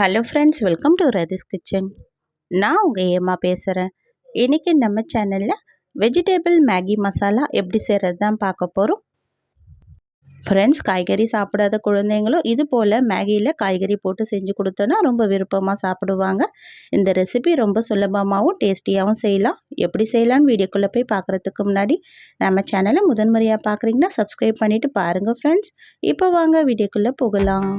Hello friends welcome to Rathi's kitchen நான் உங்கள் ஏமா பேசுகிறேன் இன்றைக்கி நம்ம சேனலில் வெஜிடேபிள் மேகி மசாலா எப்படி செய்கிறது தான் பார்க்க போகிறோம் ஃப்ரெண்ட்ஸ் காய்கறி சாப்பிடாத குழந்தைங்களும் இது போல் மேகியில் காய்கறி போட்டு செஞ்சு கொடுத்தோன்னா ரொம்ப விருப்பமாக சாப்பிடுவாங்க. இந்த ரெசிபி ரொம்ப சுலபமாகவும் டேஸ்டியாகவும் செய்யலாம். எப்படி செய்யலான்னு வீடியோக்குள்ளே போய் பார்க்குறதுக்கு முன்னாடி நம்ம சேனலை முதன்முறையாக பார்க்குறீங்கன்னா சப்ஸ்கிரைப் பண்ணிவிட்டு பாருங்கள் ஃப்ரெண்ட்ஸ் இப்போ வாங்க வீடியோக்குள்ளே போகலாம்.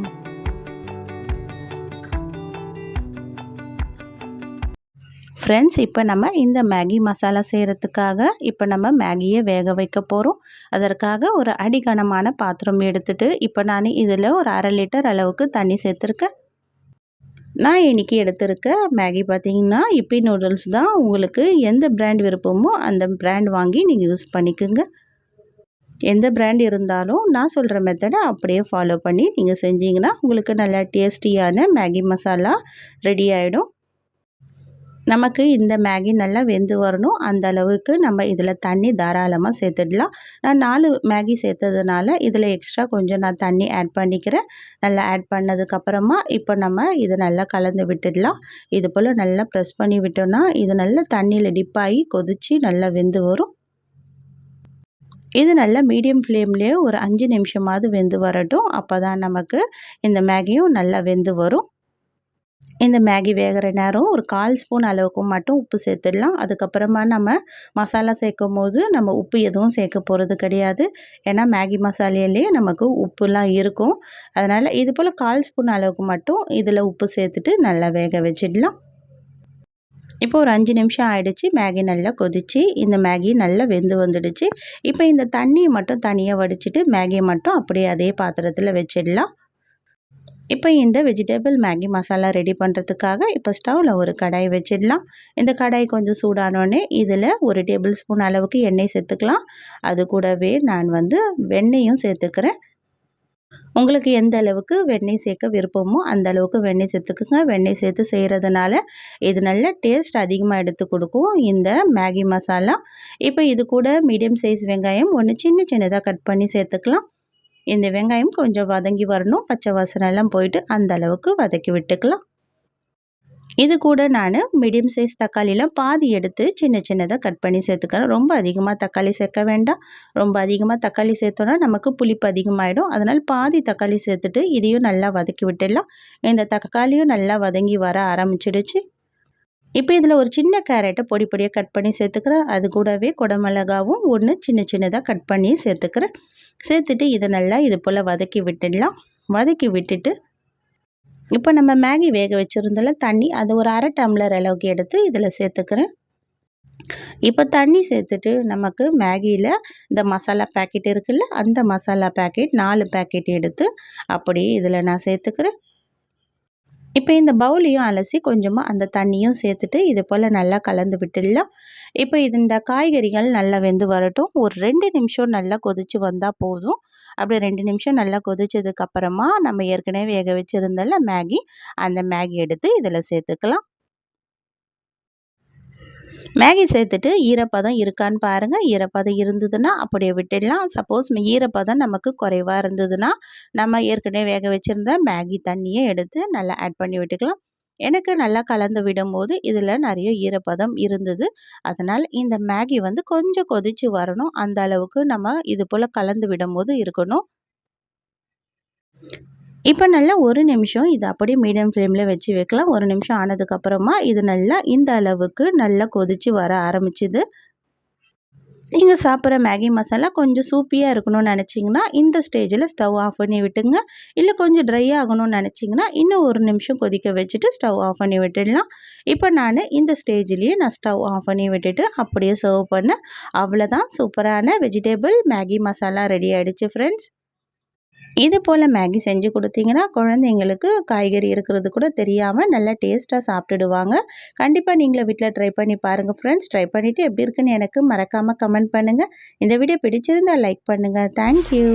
ஃப்ரெண்ட்ஸ் இப்போ நம்ம இந்த மேகி மசாலா செய்கிறதுக்காக இப்போ நம்ம மேகியை வேக வைக்க போகிறோம் அதற்காக ஒரு அடிகனமான பாத்திரம் எடுத்துகிட்டு இப்போ நான் இதில் ஒரு அரை லிட்டர் அளவுக்கு தண்ணி சேர்த்துருக்கேன். நான் இன்றைக்கி எடுத்திருக்க மேகி பார்த்திங்கன்னா இப்பி நூடுல்ஸ் தான். உங்களுக்கு எந்த பிராண்ட் விருப்பமோ அந்த பிராண்ட் வாங்கி நீங்கள் யூஸ் பண்ணிக்கோங்க. எந்த பிராண்ட் இருந்தாலும் நான் சொல்கிற மெத்தடை அப்படியே ஃபாலோ பண்ணி நீங்கள் செஞ்சீங்கன்னா உங்களுக்கு நல்லா டேஸ்டியான மேகி மசாலா ரெடி ஆகிடும் நமக்கு இந்த மேகி நல்லா வெந்து வரணும். அந்த அளவுக்கு நம்ம இதில் தண்ணி தாராளமாக சேர்த்துடலாம். நான் நாலு மேகி சேர்த்ததுனால இதில் எக்ஸ்ட்ரா கொஞ்சம் நான் தண்ணி ஆட் பண்ணிக்கிறேன். நல்லா ஆட் பண்ணதுக்கப்புறமா இப்போ நம்ம இதை நல்லா கலந்து விட்டுடலாம். இது போல் நல்லா ப்ரெஸ் பண்ணி விட்டோன்னா இது நல்லா தண்ணியில் டிப்பாகி கொதித்து நல்லா வெந்து வரும். இது நல்லா மீடியம் ஃப்ளேம்லேயே ஒரு அஞ்சு நிமிஷமாவது வெந்து வரட்டும். அப்போ தான் நமக்கு இந்த மேகியும் நல்லா வெந்து வரும். இந்த மேகி வேகிற நேரம் ஒரு கால் ஸ்பூன் அளவுக்கு மட்டும் உப்பு சேர்த்துடலாம். அதுக்கப்புறமா நம்ம மசாலா சேர்க்கும் போது நம்ம உப்பு எதுவும் சேர்க்க போகிறது கிடையாது. ஏன்னா மேகி மசாலையிலே நமக்கு உப்புலாம் இருக்கும். அதனால் இது போல் கால் ஸ்பூன் அளவுக்கு மட்டும் இதில் உப்பு சேர்த்துட்டு நல்லா வேக வச்சிடலாம். இப்போ ஒரு அஞ்சு நிமிஷம் ஆகிடுச்சு மேகி நல்லா கொதிச்சு இந்த மேகி நல்லா வெந்து வந்துடுச்சு. இப்போ இந்த தண்ணியை மட்டும் தனியாக வடிச்சிட்டு மேகியை மட்டும் அப்படியே அதே பாத்திரத்தில் வச்சிடலாம். இப்போ இந்த வெஜிடபிள் மேகி மசாலா ரெடி பண்ணுறதுக்காக இப்போ ஸ்டவ்வில் ஒரு கடாய் வச்சிடலாம். இந்த கடாய் கொஞ்சம் சூடானோடனே இதில் ஒரு டேபிள் ஸ்பூன் அளவுக்கு எண்ணெய் சேர்த்துக்கலாம். அது கூடவே நான் வந்து வெண்ணெயும் சேர்த்துக்கிறேன். உங்களுக்கு எந்த அளவுக்கு வெண்ணெய் சேர்க்க விருப்பமோ அந்த அளவுக்கு வெண்ணெய் சேர்த்துக்குங்க. வெண்ணெய் சேர்த்து செய்கிறதுனால இது நல்ல டேஸ்ட் அதிகமாக எடுத்து கொடுக்கும் இந்த மேகி மசாலா. இப்போ இது கூட மீடியம் சைஸ் வெங்காயம் ஒன்று சின்ன சின்னதாக கட் பண்ணி சேர்த்துக்கலாம். இந்த வெங்காயம் கொஞ்சம் வதங்கி வரணும். பச்சை வாசனை எல்லாம் போயிட்டு அந்த அளவுக்கு வதக்கி விட்டுக்கலாம். இது கூட நான் மீடியம் சைஸ் தக்காளியெலாம் பாதி எடுத்து சின்ன சின்னதாக கட் பண்ணி சேர்த்துக்கிறேன். ரொம்ப அதிகமாக தக்காளி சேர்க்க வேண்டாம். ரொம்ப அதிகமாக தக்காளி சேர்த்தோன்னா நமக்கு புளிப்பு அதிகமாகிடும் அதனால் பாதி தக்காளி சேர்த்துட்டு இதையும் நல்லா வதக்கி விட்டுடலாம். இந்த தக்காளியும் நல்லா வதங்கி வர ஆரம்பிச்சிடுச்சு. இப்போ இதில் ஒரு சின்ன கேரட்டை பொடி பொடியாக கட் பண்ணி சேர்த்துக்கிறேன். அது கூடவே குடமிளகாவும் ஒன்று சின்ன சின்னதாக கட் பண்ணி சேர்த்துக்கிறேன். சேர்த்துட்டு இதை நல்லா இது போல் வதக்கி விட்டுடலாம். வதக்கி விட்டுட்டு இப்போ நம்ம மேகி வேக வச்சுருந்தால தண்ணி அது ஒரு அரை டம்ளர் அளவுக்கு எடுத்து இதில் சேர்த்துக்கிறேன். இப்போ தண்ணி சேர்த்துட்டு நமக்கு மேகியில் இந்த மசாலா பேக்கெட் இருக்குல்ல அந்த மசாலா பேக்கெட் நாலு பேக்கெட் எடுத்து அப்படியே இதில் நான் சேர்த்துக்கிறேன். இப்போ இந்த பவுலையும் அலசி கொஞ்சமாக அந்த தண்ணியும் சேர்த்துட்டு இது போல் நல்லா கலந்து விட்டுடலாம். இப்போ இது இந்த காய்கறிகள் நல்லா வெந்து வரட்டும். ஒரு ரெண்டு நிமிஷம் நல்லா கொதித்து வந்தால் போதும். அப்படி ரெண்டு நிமிஷம் நல்லா கொதிச்சதுக்கப்புறமா நம்ம ஏற்கனவே வேக வச்சுருந்தல மேகி. அந்த மேகி எடுத்து இதில் சேர்த்துக்கலாம். மேகி சேர்த்துட்டு ஈரப்பதம் இருக்கான்னு பாருங்கள் ஈரப்பதம் இருந்ததுன்னா அப்படியே விட்டுடலாம். சப்போஸ் ஈரப்பதம் நமக்கு குறைவாக இருந்ததுன்னா நம்ம ஏற்கனவே வேக வச்சுருந்த மேகி தண்ணியை எடுத்து நல்லா ஆட் பண்ணி விட்டுக்கலாம். எனக்கு நல்லா கலந்து விடும்போது இதில் நிறைய ஈரப்பதம் இருந்தது. அதனால் இந்த மேகி வந்து கொஞ்சம் கொதித்து வரணும். அந்த அளவுக்கு நம்ம இது போல் கலந்து விடும்போது இருக்கணும். இப்போ நல்லா ஒரு நிமிஷம் இது அப்படியே மீடியம் ஃப்ளேமில் வச்சு வைக்கலாம். ஒரு நிமிஷம் ஆனதுக்கப்புறமா இது நல்லா இந்த அளவுக்கு நல்லா கொதித்து வர ஆரம்பிச்சுது. நீங்கள் சாப்பிட்ற மேகி மசாலா கொஞ்சம் சூப்பியாக இருக்கணும்னு நினச்சிங்கன்னா இந்த ஸ்டேஜில் ஸ்டவ் ஆஃப் பண்ணி விட்டுங்க. இல்லை கொஞ்சம் ட்ரை ஆகணும்னு நினச்சிங்கன்னா இன்னும் ஒரு நிமிஷம் கொதிக்க வச்சுட்டு ஸ்டவ் ஆஃப் பண்ணி விட்டுடலாம். இப்போ நான் இந்த ஸ்டேஜ்லேயே நான் ஸ்டவ் ஆஃப் பண்ணி விட்டுட்டு அப்படியே சர்வ் பண்ணேன் அவ்வளோதான் சூப்பரான வெஜிடேபிள் மேகி மசாலா ரெடி ஆகிடுச்சு ஃப்ரெண்ட்ஸ் இது போல் மேகி செஞ்சு கொடுத்தீங்கன்னா குழந்தைங்களுக்கு காய்கறி இருக்கிறது கூட தெரியாமல் நல்லா டேஸ்ட்டாக சாப்பிட்டுடுவாங்க. கண்டிப்பாக நீங்களே வீட்டில் ட்ரை பண்ணி பாருங்கள் ஃப்ரெண்ட்ஸ் ட்ரை பண்ணிவிட்டு எப்படி இருக்குன்னு எனக்கு மறக்காமல் கமெண்ட் பண்ணுங்கள் இந்த வீடியோ பிடிச்சிருந்தால் லைக் பண்ணுங்கள் தேங்க்யூ